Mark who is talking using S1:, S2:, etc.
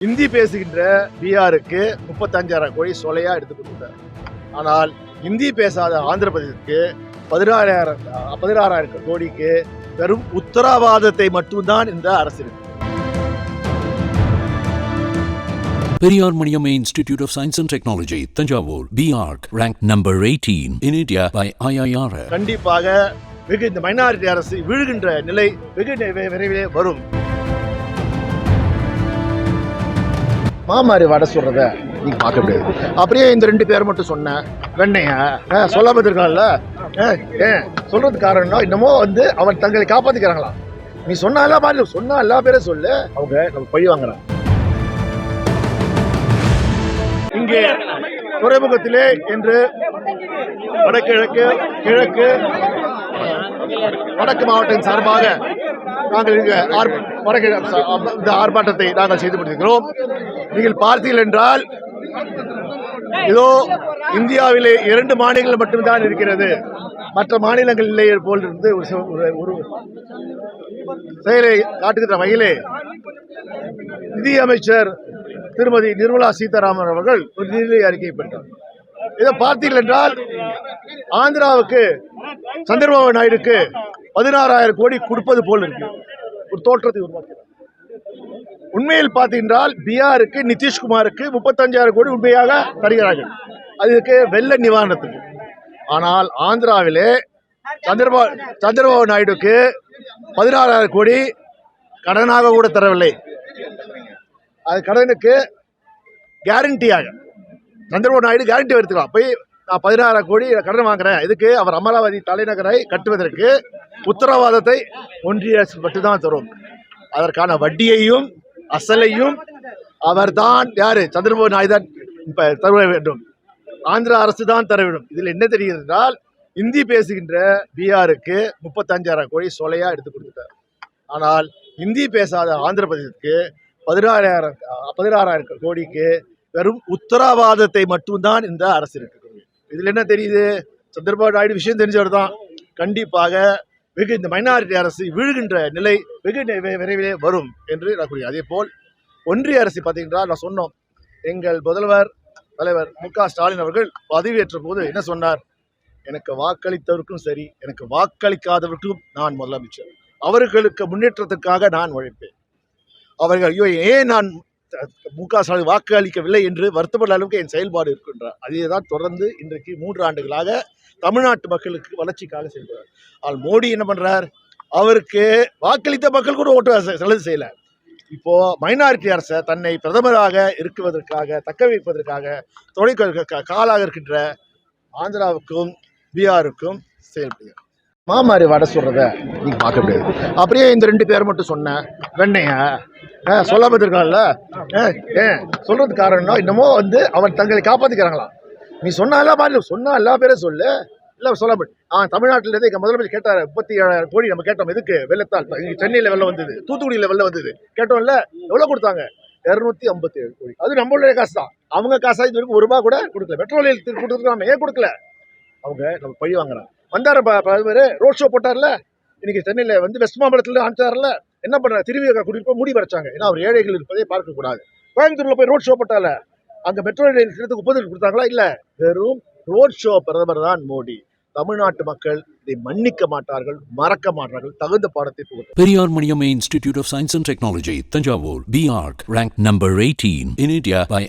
S1: இந்தி பேசுகின்ற பீகாருக்கு முப்பத்தஞ்சாயிரம் கோடி சொலையா எடுத்து கொடுத்தார் ஆனால் இந்தி பேசாத ஆந்திர பிரதேசத்துக்கு பதினாறாயிரம் பதினாறாயிரம் கோடிக்கு வெறும் உத்தரவாதத்தை மட்டும்தான் இந்த அரசு
S2: Periyar Maniamma Institute of Science and Technology, Tanjavur, BARC, ranked number 18 in India by IIR.
S1: கண்டிப்பாக வெகு இந்த மைனாரிட்டி அரசு வீழ்கின்ற நிலை வெகு விரைவிலே வரும் மாமாரி வடை சொல்றத நீ பார்க்க முடியாது. அப்படியே இந்த ரெண்டு பேர் மட்டும் சொன்னேன். வெண்ணைய சொல்லாம இருக்கான்ல ஏன் சொல்றது காரணம் இன்னமோ வந்து அவன் தங்களை காப்பாற்றிக்கிறாங்களா நீ சொன்ன எல்லா மாதிரி சொன்ன எல்லா பேரும் சொல்லு. அவங்க நம்ம பழி வாங்குறாங்க. இங்கே துறைமுகத்திலே என்று வடகிழக்கு கிழக்கு வடக்கு மாவட்டம் சார்பாக நாங்கள் இங்கு வடக்கு இந்த ஆர்ப்பாட்டத்தை நாங்கள் செய்து கொண்டிருக்கிறோம் நீங்கள் பார்த்தீர்கள் என்றால் இதோ இந்தியாவிலே இரண்டு மாநிலங்கள் மட்டும்தான் இருக்கிறது. மற்ற மாநிலங்கள் இல்லை போல் இருந்து ஒரு ஒரு- செயலை காட்டுகின்ற வகையிலே நிதியமைச்சர் திருமதி நிர்மலா சீதாராமன் அவர்கள் ஒரு நிதிநிலை அறிக்கை பெற்றார். இதை பார்த்தீர்கள் என்றால் ஆந்திராவுக்கு சந்திரபாபு நாயுடுக்கு பதினாறாயிரம் கோடி கொடுப்பது போல் இருக்கு. ஒரு தோற்றத்தை உருவாக்கிறார். உண்மையில் பார்த்தீங்கன்றால் பிஆருக்கு நிதிஷ்குமாருக்கு முப்பத்தஞ்சாயிரம் கோடி உண்மையாக தருகிறார்கள். அதுக்கு வெள்ள நிவாரணத்துக்கு. ஆனால் ஆந்திராவிலே சந்திரபாபு சந்திரபாபு நாயுடுக்கு பதினாறாயிரம் கோடி கடனாக கூட தரவில்லை. அது கடனுக்கு கேரண்டியாக சந்திரபாபு நாயுடு கேரண்டி எடுத்துக்கலாம் போய் நான் பதினாறு கோடி கடன் வாங்குறேன். இதுக்கு அவர் அமராவதி தலைநகரை கட்டுவதற்கு உத்தரவாதத்தை ஒன்றிய அரசு மட்டும்தான் தரும். அதற்கான வட்டியையும் அசலையும் அவர்தான் யாரு? சந்திரபாபு நாயுடு தான் இப்போ தர வேண்டும். ஆந்திரா அரசு தான் தர வேண்டும். இதில் என்ன தெரிகிறது என்றால் இந்தி பேசுகின்ற பீகாருக்கு முப்பத்தஞ்சாயிரம் கோடி சொலையா எடுத்து கொடுத்துட்டார். ஆனால் இந்தி பேசாத ஆந்திர பிரதேசத்துக்கு பதினாறாயிரம் பதினாறாயிரம் கோடிக்கு வெறும் உத்தரவாதத்தை மட்டும்தான் இந்த அரசு இருக்கு. இதுல என்ன தெரியுது? சந்திரபாபு நாயுடு விஷயம் தெரிஞ்சவர் தான். கண்டிப்பாக வெகு இந்த மைனாரிட்டி அரசு வீழ்கின்ற நிலை வெகு நி- விரைவிலே வரும் என்று நான் கூறிய அதே போல் ஒன்றிய அரசு பார்த்தீங்கன்னா நான் சொன்னோம். எங்கள் முதல்வர் தலைவர் மு ஸ்டாலின் அவர்கள் பதவியேற்ற போது என்ன சொன்னார்? எனக்கு வாக்களித்தவருக்கும் சரி எனக்கு வாக்களிக்காதவருக்கும் நான் முதலமைச்சர். அவர்களுக்கு முன்னேற்றத்திற்காக நான் உழைப்பேன். அவர்கள் ஐயோ ஏன் நான் மு க ஸ்டாலின் வாக்கு அளிக்கவில்லை என்று வருத்தப்பட அளவுக்கு என் செயல்பாடு இருக்கின்றார். அதே தான் தொடர்ந்து இன்றைக்கு மூன்று ஆண்டுகளாக தமிழ்நாட்டு மக்களுக்கு வளர்ச்சிக்காக செல்கிறார் ஆனால் மோடி என்ன பண்ணுறார் அவருக்கு வாக்களித்த மக்கள் கூட ஓட்டு செலவு செய்யலை. இப்போ மைனாரிட்டி அரசை தன்னை பிரதமராக இருக்குவதற்காக தக்க வைப்பதற்காக துணை க- காலாக இருக்கின்ற ஆந்திராவுக்கும் பீகாருக்கும் செயல்படுகிறார். மாமாரி வடை சொல்கிறத நீங்கள் பார்க்க முடியாது. அப்படியே இந்த ரெண்டு பேர் மட்டும் சொன்னேன் வெண்ணைய? சொல்லாம இருக்கான்ல ஏன் சொல்கிறது காரணம்னா இன்னமோ வந்து அவன் தங்களை காப்பாற்றிக்கிறாங்களாம் நீ சொன்ன எல்லா மாதிரி சொன்னால் எல்லா பேரும் சொல்லு. இல்லை சொல்ல ஆ தமிழ்நாட்டிலேருந்து எங்கள் முதலமைச்சர் கேட்டார் முப்பத்தி ஏழாயிரம் கோடி நம்ம கேட்டோம் எதுக்கு? வெள்ளத்தால். சென்னையில் வெள்ளம் வந்தது தூத்துக்குடியில் வெள்ளம் வந்தது. கேட்டோம்ல எவ்வளோ கொடுத்தாங்க? இரநூத்தி ஐம்பத்தி ஏழு கோடி. அது நம்மளுடைய காசு தான் அவங்க காசாக இது வரைக்கும் ஒரு ரூபா கூட கொடுக்கல. பெட்ரோலியத்துக்கு கொடுத்துருக்காங்க ஏன் கொடுக்கல? அவங்க நம்ம பழி வாங்குறாங்க. வந்தார பிரதமர் ரோட் ஷோ போட்டார்ல. இன்னைக்கு சென்னையில் வந்து வெஸ்ட் மாம்பலத்தில் அனுப்பிச்சார்ல. என்ன பண்ணுறாங்க திருவிழா கூட்டிட்டு போய் மூடி வரைச்சாங்க ஏன்னா அவர் ஏழைகள் இருப்பதை பார்க்கக்கூடாது கோயம்புத்தூரில் போய் ரோட் ஷோ போட்டால அங்கே மெட்ரோ ரயில் திட்டத்துக்கு ஒப்புதல் கொடுத்தாங்களா? இல்லை. வெறும் ரோட் ஷோ பிரதமர் தான் மோடி. தமிழ்நாட்டு மக்கள் இதை மன்னிக்க மாட்டார்கள் மறக்க மாட்டார்கள். தகுந்த பாடத்தை புகழ்
S2: Periyar Maniamma Institute of Science and Technology, Tanjavur, BARC, ranked number 18 in India by